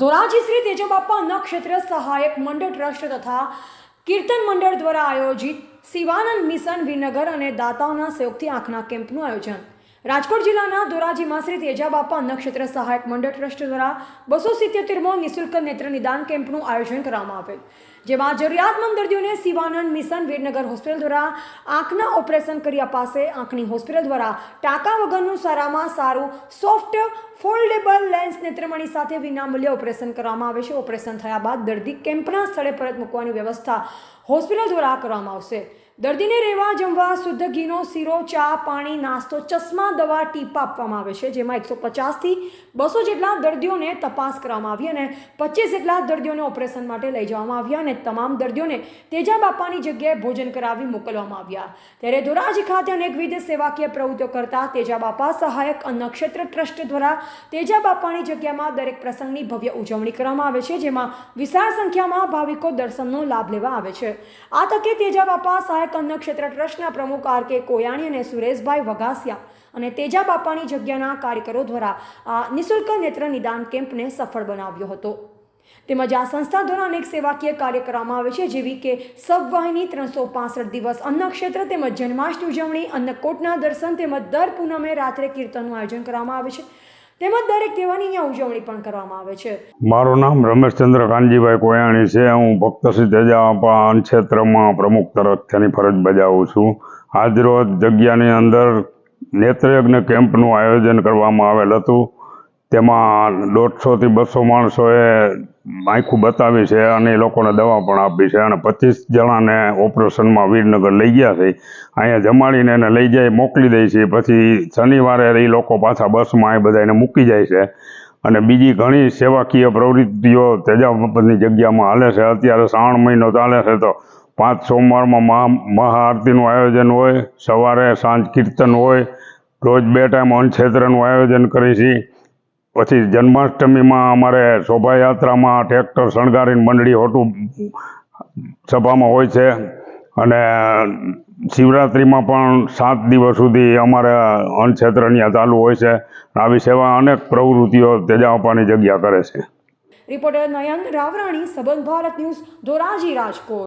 ધોરાજી શ્રી તેજબાપા નક્ષત્ર સહાયક મંડળ ટ્રસ્ટ તથા કીર્તન મંડળ દ્વારા આયોજિત શિવાનંદ મિશન વિનગર અને દાતાઓના સહયોગથી આંખના કેમ્પનું આયોજન. રાજકોટ જિલ્લાના ધોરાજીમાં શ્રી તેજાબાપા નક્ષત્ર સહાયક મંડળ ટ્રસ્ટ દ્વારા બસો સિત્યોતેરમો નિઃશુલ્ક નેત્ર નિદાન કેમ્પનું આયોજન કરવામાં આવેલ, જેમાં જરૂરિયાતમંદ દર્દીઓને શિવાનંદ મિશન વીરનગર હોસ્પિટલ દ્વારા આંખના ઓપરેશન કર્યા પાસે આંખની હોસ્પિટલ દ્વારા ટાંકા વગરનું સારામાં સારું, સોફ્ટ, ફોલ્ડેબલ લેન્સ નેત્રમણી સાથે વિનામૂલ્યે ઓપરેશન કરવામાં આવે છે. ઓપરેશન થયા બાદ દર્દી કેમ્પના સ્થળે પરત મૂકવાની વ્યવસ્થા હોસ્પિટલ દ્વારા કરવામાં આવશે. દર્દીને રહેવા જમવા, શુદ્ધ ઘીનો શીરો, ચા, પાણી, નાસ્તો, ચશ્મા, દવા, ટીપા આપવામાં આવે છે, જેમાં એકસો પચાસથી બસો જેટલા દર્દીઓને તપાસ કરવામાં આવી અને પચીસ જેટલા દર્દીઓને ઓપરેશન માટે લઈ જવામાં આવ્યા અને તમામ દર્દીઓને તેજા બાપાની જગ્યાએ ભોજન કરાવી મોકલવામાં આવ્યા. ત્યારે ધોરાજી ખાતે અનેકવિધ સેવાકીય પ્રવૃત્તિઓ કરતા તેજા બાપા સહાયક નક્ષત્ર ટ્રસ્ટ દ્વારા તેજા બાપાની જગ્યામાં દરેક પ્રસંગની ભવ્ય ઉજવણી કરવામાં આવે છે, જેમાં વિશાળ સંખ્યામાં ભાવિકો દર્શનનો લાભ લેવા આવે છે. આ તકે તેજા બાપા સહાયક નક્ષત્ર ટ્રસ્ટના પ્રમુખ આર કે કોયાણી અને સુરેશભાઈ વઘાસિયા અને તેજા બાપાની જગ્યાના કાર્યકરો દ્વારા નિઃશુલ્ક નેત્ર નિદાન કેમ્પને સફળ બનાવ્યો હતો. તેમજ આ સંસ્થા દ્વારા અનેક સેવાકીય કાર્ય કરવામાં આવે છે, જેવી કે સબવાહિની ત્રણસો પાસઠ દિવસ અન્નક્ષેત્ર તેમજ જન્માષ્ટમી ઉજવણી, અન્નકોટના દર્શન તેમજ દર પૂનમે રાત્રે કીર્તનનું આયોજન કરવામાં આવે છે. તેમજ દરેક તહેવારની અહીંયા ઉજવણી પણ કરવામાં આવે છે. મારું નામ રમેશચંદ્ર કાનજીભાઈ કોયાણી છે. હું ભક્તશ્રી તેજાપા ક્ષેત્રમાં પ્રમુખ તરફથી ફરજ બજાવું છું. આજરોજ જગ્યાની અંદર નેત્રયજ્ઞ કેમ્પનું આયોજન કરવામાં આવેલ હતું. તેમાં દોઢસોથી બસો માણસોએ આંખું બતાવી છે અને એ લોકોને દવા પણ આપી છે. અને પચીસ જણાને ઓપરેશનમાં વીરનગર લઈ ગયા છે. અહીંયા જમાડીને એને લઈ જાય, મોકલી દે છે. પછી શનિવારે એ લોકો પાછા બસમાં એ બધાને મૂકી જાય છે. અને બીજી ઘણી સેવાકીય પ્રવૃત્તિઓ તેજાપતની જગ્યામાં હાલે છે. અત્યારે શ્રાવણ મહિનો ચાલે છે તો પાંચ સોમવારમાં મહા, મહાઆરતીનું આયોજન હોય. સવારે સાંજ કીર્તન હોય. રોજ બે ટાઈમ અન્નક્ષેત્રનું આયોજન કરી છીએ પછી જન્માષ્ટમીમાં અમારે શોભાયાત્રામાં ટ્રેક્ટર શણગારીને મંડળી હોટું સભામાં હોય છે. અને શિવરાત્રિમાં પણ સાત દિવસ સુધી અમારે અન્નક્ષેત્રની ચાલુ હોય છે. આવી સેવા અનેક પ્રવૃત્તિઓ તેજાવવાની જગ્યા કરે છે. રિપોર્ટર નયન રાવરાણી, સંબંધ ભારત ન્યૂઝ, ધોરાજી રાજકોટ.